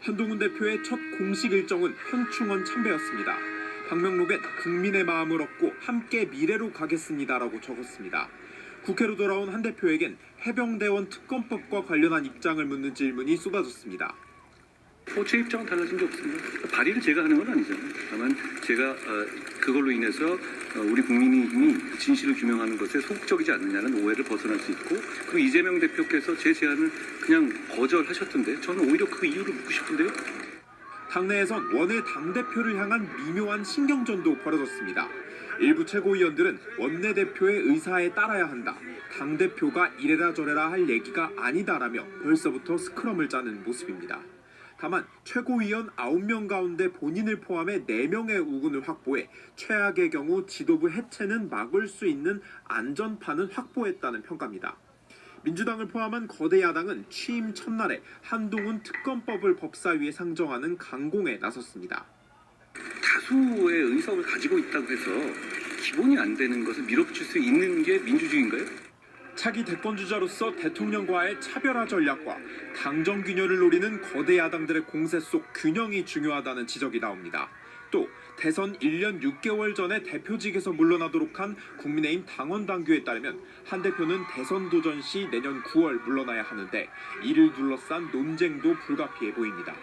한동훈 대표의 첫 공식 일정은 현충원 참배였습니다. 방명록엔 국민의 마음을 얻고 함께 미래로 가겠습니다라고 적었습니다. 국회로 돌아온 한 대표에겐 해병대원 특검법과 관련한 입장을 묻는 질문이 쏟아졌습니다. 뭐 제 입장은 달라진 게 없습니다. 발의를 제가 하는 건 아니잖아요. 다만 제가 어, 그걸로 인해서 어, 우리 국민이 진실을 규명하는 것에 소극적이지 않느냐는 오해를 벗어날 수 있고 그리고 이재명 대표께서 제 제안을 그냥 거절하셨던데 저는 오히려 그 이유를 묻고 싶은데요. 당내에선 원외 당대표를 향한 미묘한 신경전도 벌어졌습니다. 일부 최고위원들은 원내대표의 의사에 따라야 한다. 당대표가 이래라 저래라 할 얘기가 아니다라며 벌써부터 스크럼을 짜는 모습입니다. 다만 최고위원 9명 가운데 본인을 포함해 4명의 우군을 확보해 최악의 경우 지도부 해체는 막을 수 있는 안전판은 확보했다는 평가입니다. 민주당을 포함한 거대 야당은 취임 첫날에 한동훈 특검법을 법사위에 상정하는 강공에 나섰습니다. 다수의 의석을 가지고 있다고 해서 기본이 안 되는 것을 밀어붙일 수 있는 게 민주주의인가요? 차기 대권 주자로서 대통령과의 차별화 전략과 당정 균열을 노리는 거대 야당들의 공세 속 균형이 중요하다는 지적이 나옵니다. 또 대선 1년 6개월 전에 대표직에서 물러나도록 한 국민의힘 당원 당규에 따르면 한 대표는 대선 도전 시 내년 9월 물러나야 하는데 이를 둘러싼 논쟁도 불가피해 보입니다.